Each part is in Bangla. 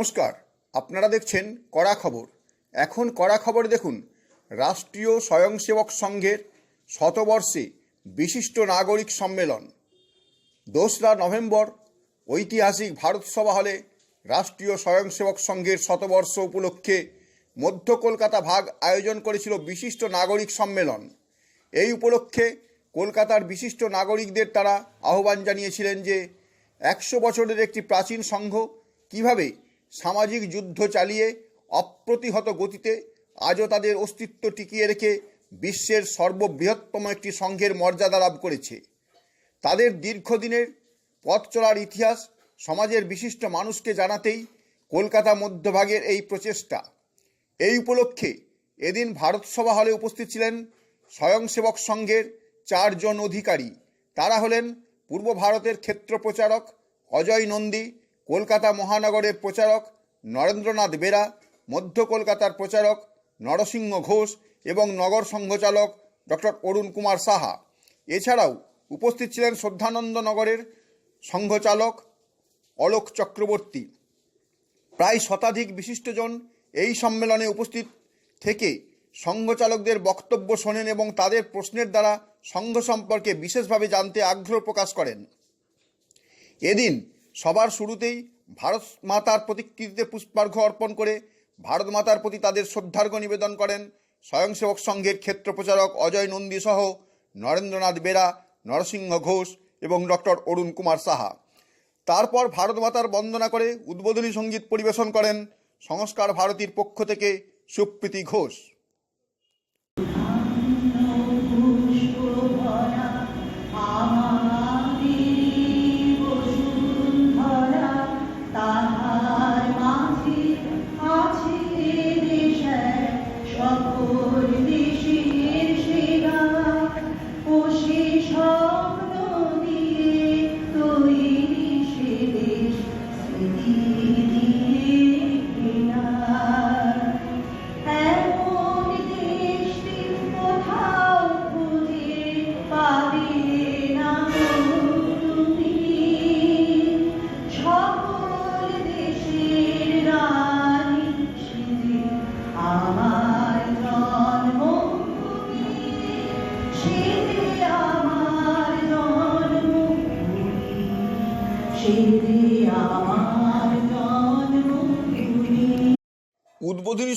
নমস্কার, আপনারা দেখছেন কড়া খবর। এখন কড়া খবর দেখুন, রাষ্ট্রীয় স্বয়ংসেবক সংঘের শতবর্ষে বিশিষ্ট নাগরিক সম্মেলন। দোসরা নভেম্বর, ঐতিহাসিক ভারত সভা হলে রাষ্ট্রীয় স্বয়ংসেবক সংঘের শতবর্ষ উপলক্ষে মধ্য কলকাতা ভাগ আয়োজন করেছিল বিশিষ্ট নাগরিক সম্মেলন। এই উপলক্ষে কলকাতার বিশিষ্ট নাগরিকদের তারা আহ্বান জানিয়েছিলেন যে, একশো বছরের একটি প্রাচীন সংঘ কীভাবে সামাজিক যুদ্ধ চালিয়ে অপ্রতিহত গতিতে আজও তাদের অস্তিত্ব টিকিয়ে রেখে বিশ্বের সর্ববৃহত্তম একটি সংঘের মর্যাদা লাভ করেছে। তাদের দীর্ঘদিনের পথ চলার ইতিহাস সমাজের বিশিষ্ট মানুষকে জানাতেই কলকাতা মধ্যভাগের এই প্রচেষ্টা। এই উপলক্ষে এদিন ভারত সভা হলে উপস্থিত ছিলেন স্বয়ংসেবক সংঘের চারজন অধিকারী। তারা হলেন পূর্ব ভারতের ক্ষেত্র প্রচারক অজয় নন্দী কলকাতা মহানগরের প্রচারক নরেন্দ্রনাথ বেরা, মধ্য কলকাতার প্রচারক নরসিংহ ঘোষ এবং নগর সংঘচালক ডক্টর অরুণ কুমার সাহা। এছাড়াও উপস্থিত ছিলেন শ্রদ্ধানন্দ নগরের সংঘচালক অলোক চক্রবর্তী। প্রায় শতাধিক বিশিষ্টজন এই সম্মেলনে উপস্থিত থেকে সংঘচালকদের বক্তব্য শোনেন এবং তাদের প্রশ্নের দ্বারা সংঘ সম্পর্কে বিশেষভাবে জানতে আগ্রহ প্রকাশ করেন। এদিন সবার শুরুতেই ভারত মাতার প্রতিকৃতিতে পুষ্পার্ঘ্য অর্পণ করে ভারত মাতার প্রতি তাদের শ্রদ্ধার্ঘ্য নিবেদন করেন স্বয়ংসেবক সংঘের ক্ষেত্র প্রচারক অজয় নন্দী সহ নরেন্দ্রনাথ বেরা, নরসিংহ ঘোষ এবং ডক্টর অরুণ কুমার সাহা। তারপর ভারত মাতার বন্দনা করে উদ্বোধনী সংগীত পরিবেশন করেন সংস্কার ভারতীর পক্ষ থেকে সুপ্রীতি ঘোষ।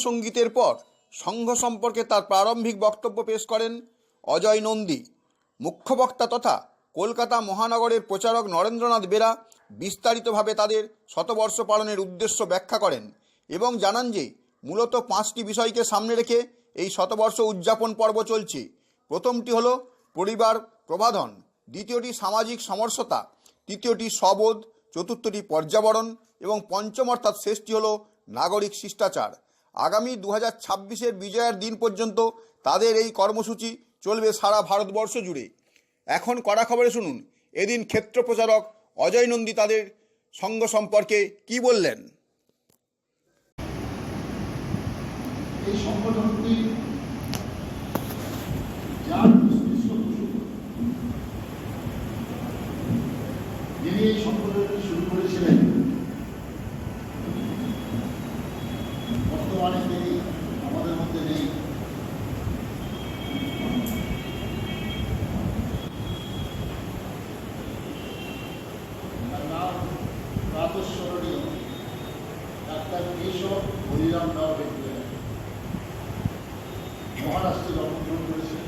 সঙ্গীতের পর সংঘ সম্পর্কে তার প্রারম্ভিক বক্তব্য পেশ করেন অজয় নন্দী। মুখ্য বক্তা তথা কলকাতা মহানগরের প্রচারক নরেন্দ্রনাথ বেরা বিস্তারিতভাবে তাদের শতবর্ষ পালনের উদ্দেশ্য ব্যাখ্যা করেন এবং জানান যে, মূলত পাঁচটি বিষয়কে সামনে রেখে এই শতবর্ষ উদযাপন পর্ব চলছে। প্রথমটি হল পরিবার প্রবাধন, দ্বিতীয়টি সামাজিক সমরসতা, তৃতীয়টি সবোধ চতুর্থটি পর্যাবরণ এবং পঞ্চম অর্থাৎ শেষটি হল নাগরিক শিষ্টাচার। আগামী দু হাজার ছাব্বিশের বিজয়ের দিন পর্যন্ত তাদের এই কর্মসূচি চলবে সারা ভারতবর্ষ জুড়ে। এখন কড়া খবরে শুনুন, এদিন ক্ষেত্র প্রচারক অজয় নন্দী তাদের সঙ্গ সম্পর্কে কি বললেন? এই সংগঠনটি যার মস্তিষ্ক কুসুম যিনি এই সংগঠনটি শুরু করেছিলেন বর্তমানে তিনি আমাদের মধ্যে নেই তার নাম প্রাতঃস্মরণীয় ডাক্তার কেশব হরিরাম রাও বেটুয়া মহারাষ্ট্রে জন্মগ্রহণ করেছিলেন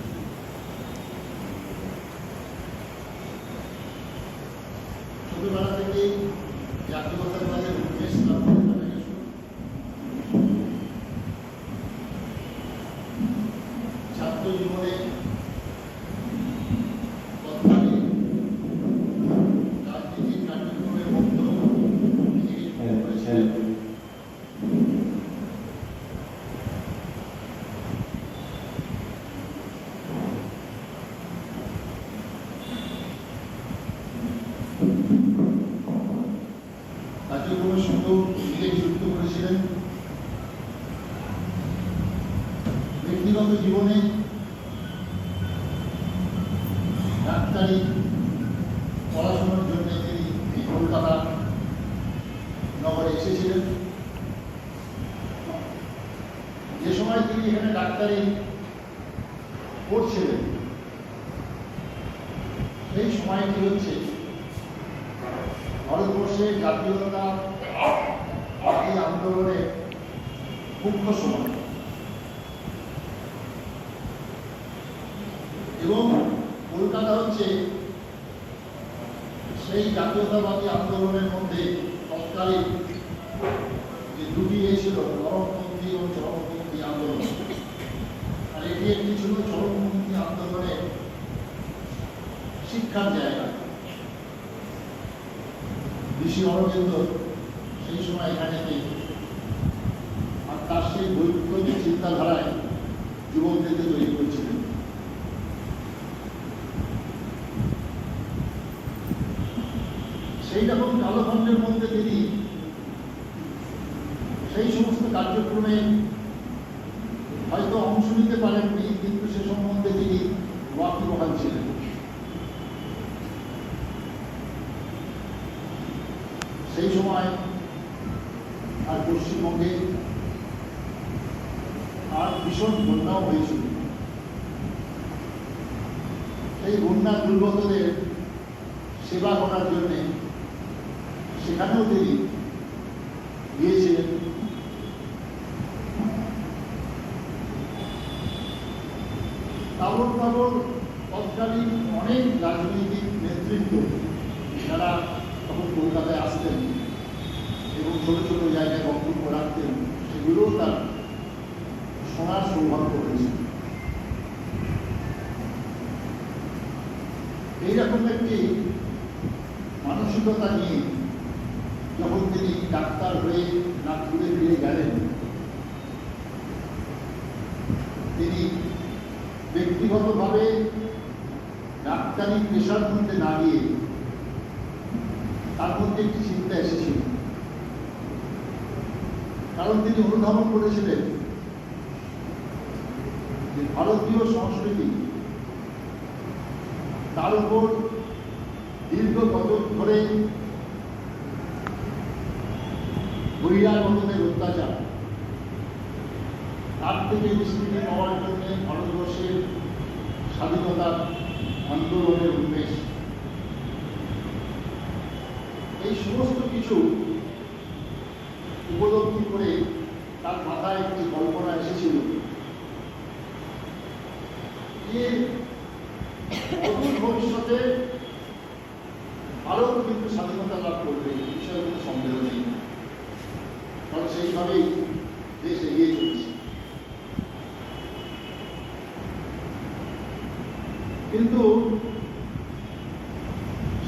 ছাত্র জীবনে জীবনে ডাক্তারি, পড়াশোনার জন্য তিনি কলকাতা নগরে এসেছিলেন। যে সময় তিনি এখানে ডাক্তারি পড়ছিলেন সেই সময়টি হচ্ছে? ভারতবর্ষে জাতীয়তা এই আন্দোলনের মুখ্য সময় জাতীয়তাবাদী আন্দোলনের মধ্যে তৎকালীন যে দুটি ও চরমপন্থী আন্দোলন। আর এটি একটি ছিল চরমপন্থী শিক্ষার জায়গা। ঋষি অরবিন্দ সেই সময় এখানে আর তার সেই বৈপ্লবিক চিন্তাধারায় যুবকদেরকে তৈরি করেছিলেন সেই রকম কালখণ্ডের মধ্যে তিনি সেই সমস্ত কার্যক্রমে হয়তো অংশ নিতে পারেননি কিন্তু সে সম্বন্ধে তিনি ওয়াকিবহাল ছিলেন। সেই সময় আর পশ্চিমবঙ্গে আর ভীষণ বন্যাও হয়েছিল। এই বন্যা দুর্গতদের সেবা করার জন্যে সেখানেও তিনি গিয়েছিলেন তাবর তাবর তৎকালীন অনেক রাজনৈতিক নেতৃত্ব যারা তখন কলকাতায় আসতেন এবং ছোট ছোট জায়গায় বক্তব্য রাখতেন সেগুলোও তার শোনার সৌভাগ্য হয়েছে। এইরকম একটি মানসিকতা নিয়ে যখন তিনি ডাক্তার হয়ে নাগপুরে ফিরে গেলেন, তিনি ব্যক্তিগতভাবে ডাক্তারি পেশার মধ্যে না গিয়ে তার মধ্যে একটি চিন্তা এসেছিল। কারণ তিনি অনুধাবন করেছিলেন যে ভারতীয় সংস্কৃতি, তার উপর দীর্ঘ বছর ধরে বহিরাগতদের অত্যাচার। তার থেকে নিষ্কৃতি পাওয়ার জন্য ভারতবর্ষের স্বাধীনতার আন্দোলনের উন্মেষ এই সমস্ত কিছু উপলব্ধি করে তার মাথায় একটি কল্পনা এসেছিল। ভবিষ্যতে ভারত কিন্তু স্বাধীনতা লাভ করবে এই বিষয়ে কোনো সন্দেহ নেই। কারণ সেইভাবেই দেশ এগিয়ে চলেছে। কিন্তু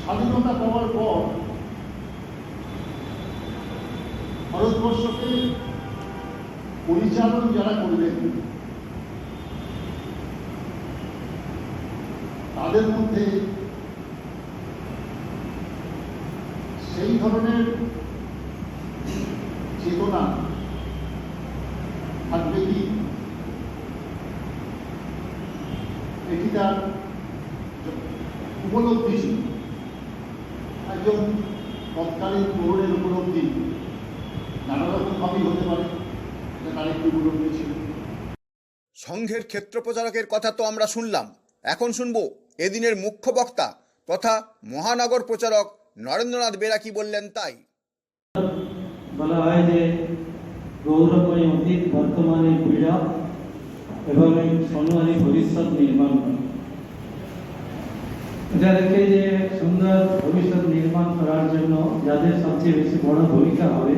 স্বাধীনতা পাওয়ার পর ভারতবর্ষকে পরিচালন যারা করবেন, তাদের মধ্যে সেই ধরনের চেতনা থাকবে কি? এটি তার উপলব্ধি একজন তৎকালীন তরুণের উপলব্ধি নানা রকমভাবেই হতে পারে। সংঘের ক্ষেত্র প্রচারকের কথা তো আমরা শুনলাম এখন শুনব এদিনের মুখ্য বক্তা তথা মহানগর প্রচারক নরেন্দ্রনাথ বেরা কি বললেন তাই বলা হয় যে গৌরবময় অতীত বর্তমানে পীড়া এবং স্বর্ণালী ভবিষ্যৎ নির্মাণ। এটা দেখে যে সুন্দর ভবিষ্যৎ নির্মাণ করার জন্য যাদের সবচেয়ে বেশি বড় ভূমিকা হবে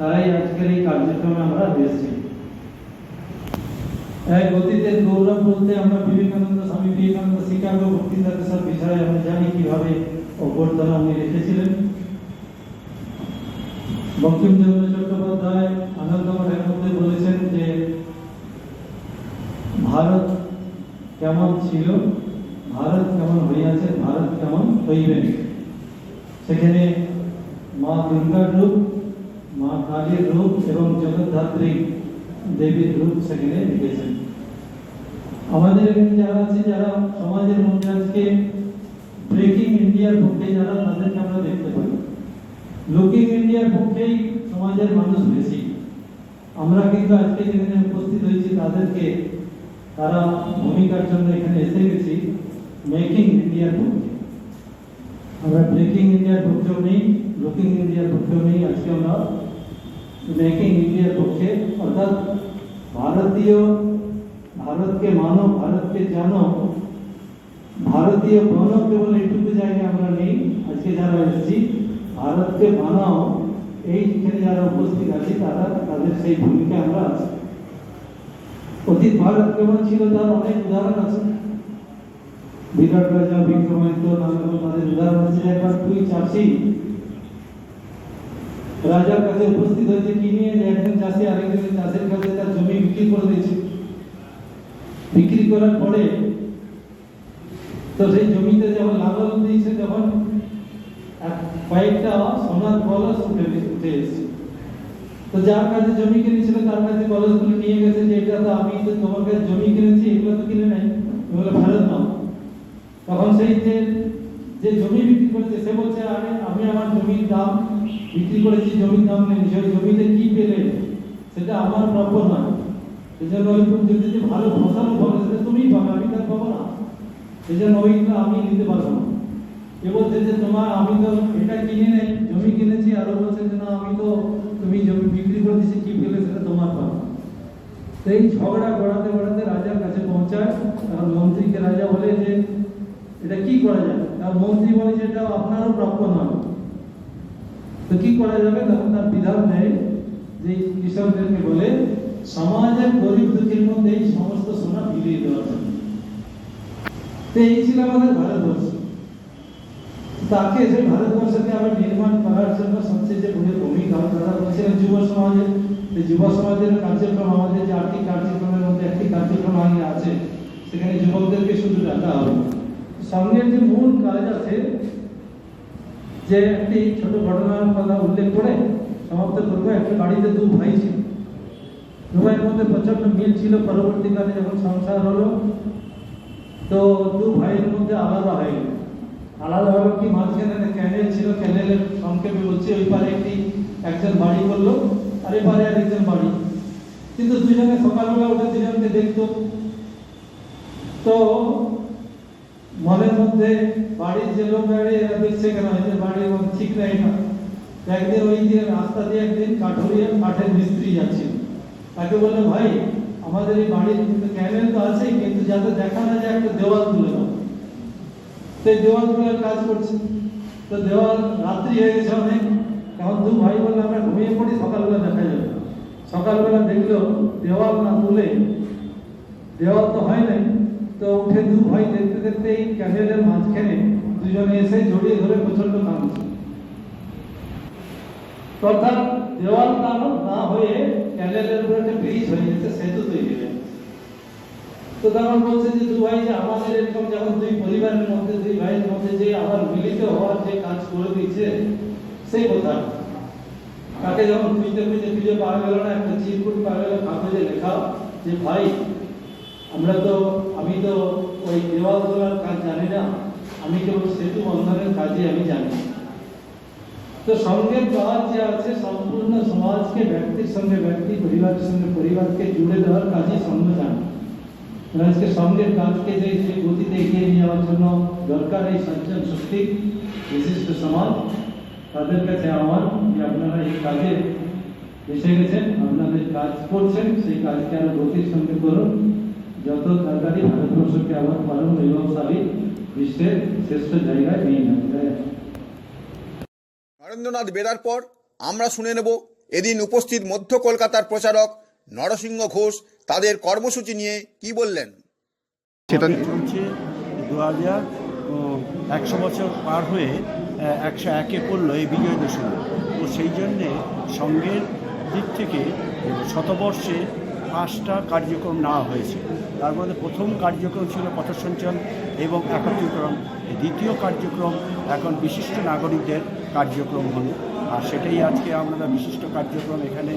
তারাই আজকের এই কার্যক্রমে আমরা এসেছি এক অতীতের গৌরব বলতে আমরা বিবেকানন্দ স্বামী বিবেকানন্দ শিকাগো বক্তৃতাতে সব বিষয়ে আমরা জানি কীভাবে অভ্যর্থনা উনি রেখেছিলেন বঙ্কিমচন্দ্র চট্টোপাধ্যায় আনন্দমঠের মধ্যে বলেছেন যে ভারত কেমন ছিল ভারত কেমন হইয়াছে ভারত কেমন হইবেন সেখানে মা দুর্গার রূপ মা কালীর রূপ এবং জগদ্ধাত্রী দেবীর রূপ সেখানে লিখেছেন আমাদের এখানে যারা আছে যারা সমাজের মধ্যে আজকে ব্রেকিং ইন্ডিয়ার পক্ষে যারা তাদেরকে আমরা দেখতে পাই লুকিং ইন্ডিয়ার পক্ষেই সমাজের মানুষ বেশি আমরা কিন্তু আজকে যেখানে উপস্থিত হয়েছি তাদেরকে তারা ভূমিকার জন্য এখানে এসে গেছি। মেকিং ইন্ডিয়ার পক্ষে আমরা ব্রেকিং ইন্ডিয়ার পক্ষেও নেই লুকিং ইন্ডিয়ার পক্ষেও নেই আজকে আমরা মেকিং ইন্ডিয়ার পক্ষে অর্থাৎ ভারতীয়, ভারতকে মানো, ভারতকে জানো, ভারতীয় বনো কেবল এইটুকু জায়গায় আমরা নেই। আজকে যারা এসেছি, ভারতকে বানাও এইখানে যারা উপস্থিত আছে, তারা তাদের সেই ভূমিকা আমরা আছি। অতীত ভারত কেমন ছিল তার অনেক উদাহরণ আছে। বিরাট রাজা, বিক্রমাদিত্য তাদের উদাহরণ আছে। একবার তুই চাষি, রাজার কাছে উপস্থিত হয়েছে, কি নিয়ে একজন চাষি আরেকজন চাষের কাছে তার জমি বিক্রি করে দিয়েছে? বিক্রি করার পরে তো সেই জমিতে যখন লাঙ্গল দিয়েছে তখন কয়েকটা সোনার কলস উঠে উঠে এসেছে তো যার কাছে জমি কিনেছিল, তার কাছে কলসগুলো নিয়ে গেছে যে, এটা তো আমি তো তোমার কাছে জমি কিনেছি, এগুলো তো কিনে নাই, এগুলো ফেরত নাও। তখন সেই যে যে জমি বিক্রি করেছে, সে বলছে, আরে, আমি আমার জমির দাম বিক্রি করেছি, জমির দাম নেই সেই জমিতে কি পেলে? সেটা আমার প্রাপ্য নয়। সেই জন্য ওই যদি ভালো ফসল ফলে, সেটা তুমিই পাবে, আমি তার পাবো না। সেই জন্য ওইগুলো আমি নিতে পারব না। এ বলছে যে তোমার আমি তো এটা কিনে নেই, জমি কিনেছি, আরও বলছে যে না, আমি তো তুমি জমি বিক্রি করে দিয়েছি, কি পেলে সেটা তোমার পাবো তো এই ঝগড়া গড়াতে গড়াতে রাজার কাছে পৌঁছায়। তখন মন্ত্রীকে রাজা বলে যে, এটা কি করা যায় আর মন্ত্রী বলে যে, এটা আপনারও প্রাপ্য নয়। তো কি করা যাবে? তখন তার বিধান দেয় যে কৃষকদেরকে বলে, সমাজের গরিব দুঃখীর মধ্যে এই সমস্ত সোনা বিলিয়ে দেওয়ার জন্য। তো এই ছিল আমাদের ভারতবর্ষ। তাকে যে ভারতবর্ষকে আবার নির্মাণ করার জন্য সবচেয়ে যে ভূমিকা তারা বলছিলেন যুব সমাজের যুব সমাজের কার্যক্রম আমাদের যে আর্থিক কার্যক্রমের মধ্যে একটি কার্যক্রম আগে আছে, সেখানে যুবকদেরকে শুধু ডাকা হবে। সঙ্গের যে মূল কাজ আছে যে একটি ছোট ঘটনার কথা উল্লেখ করে সমাপ্ত করব। একটা বাড়িতে দু ভাই ছিল। দু ভাইয়ের মধ্যে প্রচণ্ড মিল ছিল পরবর্তীকালে যখন সংসার হলো, তো দু ভাইয়ের মধ্যে আলাদা হয়ে গেল। আলাদা হলো কি, মাঝখানে ক্যানেল ছিল ক্যানেলের সংক্ষেপে বলছি ওই পারে একটি, একজন বাড়ি করল আর এই পারে আরেকজন বাড়ি। কিন্তু দুজনে সকালবেলা উঠে দুজনকে দেখতো। তো মনের মধ্যে বাড়ির যে লোক গাড়ি এরা দেখছে কেন এদের মধ্যে ঠিক নাই না। একদিন ওই দিয়ে রাস্তা দিয়ে একদিন কাঠুরিয়া কাঠের মিস্ত্রি যাচ্ছিল তাকে বলল, ভাই, আমাদের এই বাড়ির ক্যানেল তো আছেই, কিন্তু যাতে দেখা না যায় একটা দেওয়াল তুলে দাও। সেই দেওয়াল তুলে কাজ করছে। তো দেওয়াল রাত্রি হয়ে গেছে অনেক। তখন দু ভাই বলল আমরা ঘুমিয়ে পড়ি, সকালবেলা দেখা যাবে। সকালবেলা দেখল দেওয়াল না তুলে, দেওয়াল তো হয় নাই। তো উঠে দু ভাই দেখতে দেখতে এই ক্যানেলের মাঝখানে দুজনে এসে জড়িয়ে ধরে প্রচণ্ড কাঁদছে অর্থাৎ দেওয়াল না হয়ে ক্যানেলের উপরে একটা ব্রিজ হয়ে গেছে, সেতু তৈরি হয়ে গেছে। তো তখন বলছে যে দু ভাই যে আমাদের এরকম যখন দুই পরিবারের মধ্যে, দুই ভাইয়ের মধ্যে যে আবার মিলিত হওয়ার যে কাজ করে দিচ্ছে, সেই কথা। তাকে যখন খুঁজতে খুঁজতে খুঁজে পাওয়া গেল না, একটা চিরকুট পাওয়া গেল কাগজে লেখা যে, ভাই, আমরা তো, আমি তো ওই দেওয়াল তোলার কাজ জানি না, আমি কেবল সেতু বন্ধনের কাজে আমি জানি। তো সঙ্গের কাজ যে আছে, সম্পূর্ণ সমাজকে, ব্যক্তির সঙ্গে, ব্যক্তি, পরিবারের সঙ্গে, পরিবারকে জুড়ে দেওয়ার কাজই সঙ্গ জানে। আজকে সঙ্গের কাজকে যে যে গতিতে এগিয়ে নিয়ে যাওয়ার জন্য দরকার এই সঞ্চন শক্তি, বিশিষ্ট সমাজ, তাদের কাছে আমার যে আপনারা এই কাজে এসে গেছেন, আপনাদের কাজ করছেন, সেই কাজকে আরও গতির সঙ্গে করুন। যত তাড়াতাড়ি ভারতবর্ষকে আবার পালন বৈভবশালী বিশ্বের শ্রেষ্ঠ জায়গায় নিয়ে যাবে। নরেন্দ্রনাথ বেরার পর আমরা শুনে নেব, এদিন উপস্থিত মধ্য কলকাতার প্রচারক নরসিংহ ঘোষ তাদের কর্মসূচি নিয়ে কি বললেন? সেটা চলছে দু হাজার একশো বছর পার হয়ে একশো একে পড়ল এই বিজয় দশমী। তো সেই জন্যে সঙ্গের দিক থেকে শতবর্ষে পাঁচটা কার্যক্রম নেওয়া হয়েছে। তার মধ্যে প্রথম কার্যক্রম ছিল পথসঞ্চল এবং একত্রীকরণ। দ্বিতীয় কার্যক্রম এখন বিশিষ্ট নাগরিকদের কার্যক্রম হলো। আর সেটাই আজকে আমরা বিশিষ্ট কার্যক্রম এখানে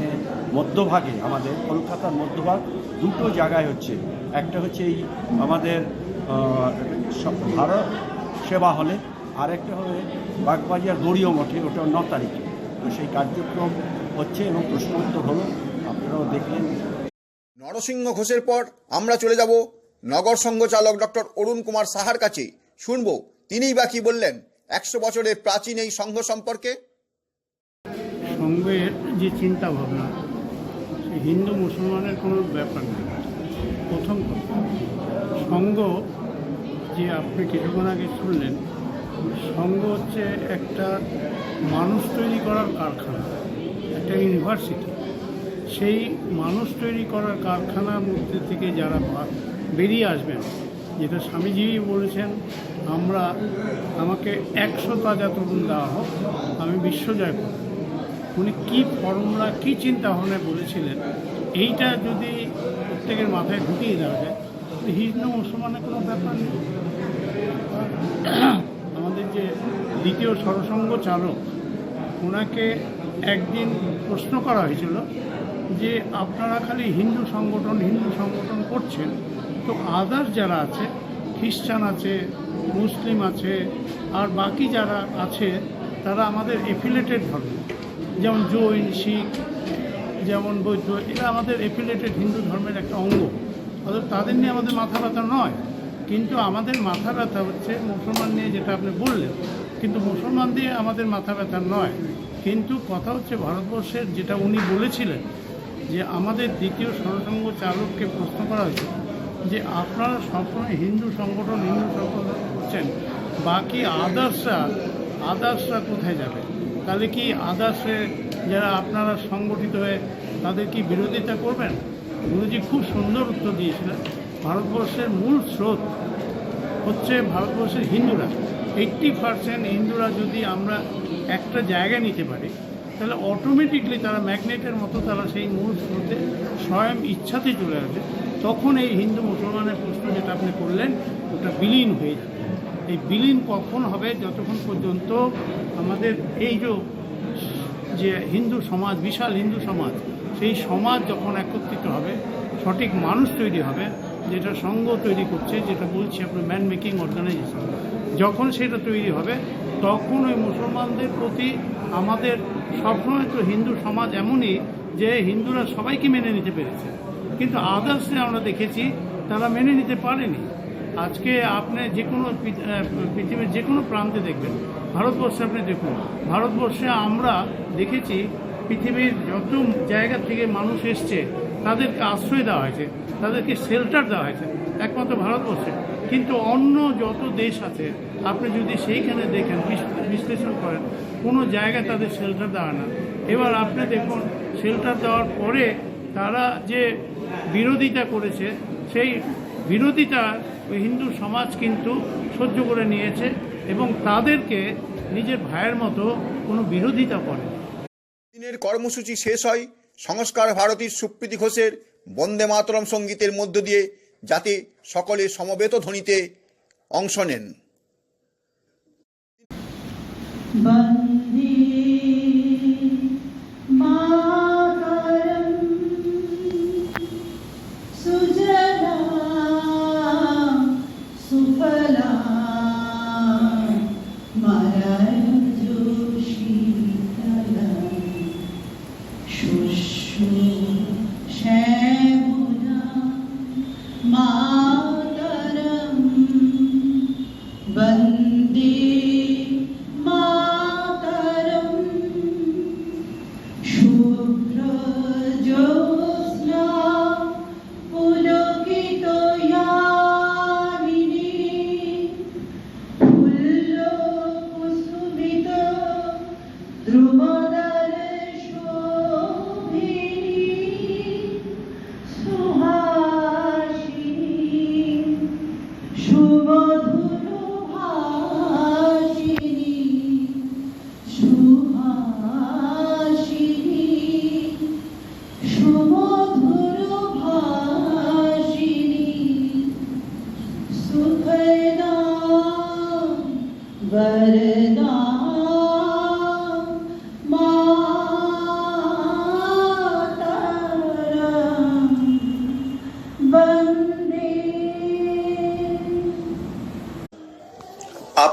মধ্যভাগে, আমাদের কলকাতার মধ্যভাগ, দুটো জায়গায় হচ্ছে। একটা হচ্ছে এই আমাদের ভারত সেবা হলে, আরেকটা হবে বাগবাজার গড়িয়া মঠে, ওটা ন তারিখে। তো সেই কার্যক্রম হচ্ছে এবং প্রশ্নোত্তর হলো, আপনারাও দেখলেন। নরসিংহ ঘোষের পর আমরা চলে যাব নগর সংঘ চালক ডক্টর অরুণ কুমার সাহার কাছে। শুনব, তিনিই বা কি বললেন? একশো বছরের প্রাচীন এই সংঘ সম্পর্কে। সঙ্গের যে চিন্তা ভাবনা, সে হিন্দু মুসলমানের কোনো ব্যাপার না। প্রথম সঙ্গ যে আপনি কিছুক্ষণ আগে শুনলেন, সঙ্গ হচ্ছে একটা মানুষ তৈরি করার কারখানা, একটা ইউনিভার্সিটি। সেই মানুষ তৈরি করার কারখানার মধ্যে থেকে যারা বেরিয়ে আসবেন, যেটা স্বামীজি বলেছেন, আমরা, আমাকে একশো তাজা তরুণ দেওয়া হোক, আমি বিশ্বজয় করব। উনি কী ফর্মুলা, কী চিন্তা ভাবনায় বলেছিলেন, এইটা যদি প্রত্যেকের মাথায় ঢুকিয়ে দেওয়া যায় তো হিন্দু মুসলমানের কোনো ব্যাপার নেই। আমাদের যে দ্বিতীয় সরসঙ্গ চালক, ওনাকে একদিন প্রশ্ন করা হয়েছিল যে, আপনারা খালি হিন্দু সংগঠন হিন্দু সংগঠন করছেন, তো আদার্স যারা আছে, খ্রিস্টান আছে, মুসলিম আছে, আর বাকি যারা আছে, তারা আমাদের এফিলেটেড ধর্ম। যেমন জৈন, শিখ, যেমন বৌদ্ধ, এরা আমাদের এফিলেটেড হিন্দু ধর্মের একটা অঙ্গ। অর্থাৎ তাদের নিয়ে আমাদের মাথা ব্যথা নয়। কিন্তু আমাদের মাথা ব্যথা হচ্ছে মুসলমান নিয়ে যেটা আপনি বললেন। কিন্তু মুসলমান দিয়ে আমাদের মাথা ব্যথা নয়। কিন্তু কথা হচ্ছে ভারতবর্ষের যেটা উনি বলেছিলেন, যে আমাদের দ্বিতীয় সরসঙ্গ চালককে প্রশ্ন করা হয়েছে, যে আপনারা সবসময় হিন্দু সংগঠন হিন্দু সংগঠন করছেন, বাকি আদার্সরা আদার্সরা কোথায় যাবে? তাহলে কি আদার্সে যারা আপনারা সংগঠিত হয়ে তাদের কি বিরোধিতা করবেন? গুরুজি খুব সুন্দর উত্তর দিয়েছিলেন। ভারতবর্ষের মূল স্রোত হচ্ছে ভারতবর্ষের হিন্দুরা। এইট্টি পার্সেন্ট হিন্দুরা যদি আমরা একটা জায়গা নিতে পারি, তাহলে অটোমেটিকলি তারা ম্যাগনেটের মতো তারা সেই মূল স্রোতে স্বয়ং ইচ্ছাতে চলে আসবে। তখন এই হিন্দু মুসলমানের প্রশ্ন যেটা আপনি করলেন, ওটা বিলীন হয়ে যাবে। এই বিলীন কখন হবে যতক্ষণ পর্যন্ত আমাদের এই যে হিন্দু সমাজ, বিশাল হিন্দু সমাজ, সেই সমাজ যখন একত্রিত হবে, সঠিক মানুষ তৈরি হবে, যেটা সঙ্গ তৈরি করছে, যেটা বলছি আপনার ম্যান মেকিং অর্গানাইজেশন, যখন সেটা তৈরি হবে, তখন ওই মুসলমানদের প্রতি আমাদের সবসময় তো হিন্দু সমাজ এমনই যে হিন্দুরা সবাইকে মেনে নিতে পেরেছে। কিন্তু আদার্সে আমরা দেখেছি, তারা মেনে নিতে পারেনি। আজকে আপনি যে কোনো পৃথিবীর যে কোনো প্রান্তে দেখবেন। ভারতবর্ষে আপনি দেখুন। ভারতবর্ষে আমরা দেখেছি পৃথিবীর যত জায়গা থেকে মানুষ এসছে, তাদেরকে আশ্রয় দেওয়া হয়েছে, তাদেরকে শেল্টার দেওয়া হয়েছে, একমাত্র ভারতবর্ষে। কিন্তু অন্য যত দেশ আছে, আপনি যদি সেইখানে দেখেন বিশ্লেষণ করেন, কোনো জায়গায় তাদের শেল্টার দেওয়া না। এবার আপনি দেখুন শেল্টার দেওয়ার পরে তারা যে বিরোধিতা করেছে, সেই বিরোধিতা হিন্দু সমাজ কিন্তু সহ্য করে নিয়েছে এবং তাদেরকে নিজের ভাইয়ের মতো কোনো বিরোধিতা করে দিনের কর্মসূচি শেষ হয় সংস্কার ভারতীর সুপ্রীতি ঘোষের বন্দে মাতরম সঙ্গীতের মধ্য দিয়ে যাতে সকলে সমবেত ধ্বনিতে অংশ নেন।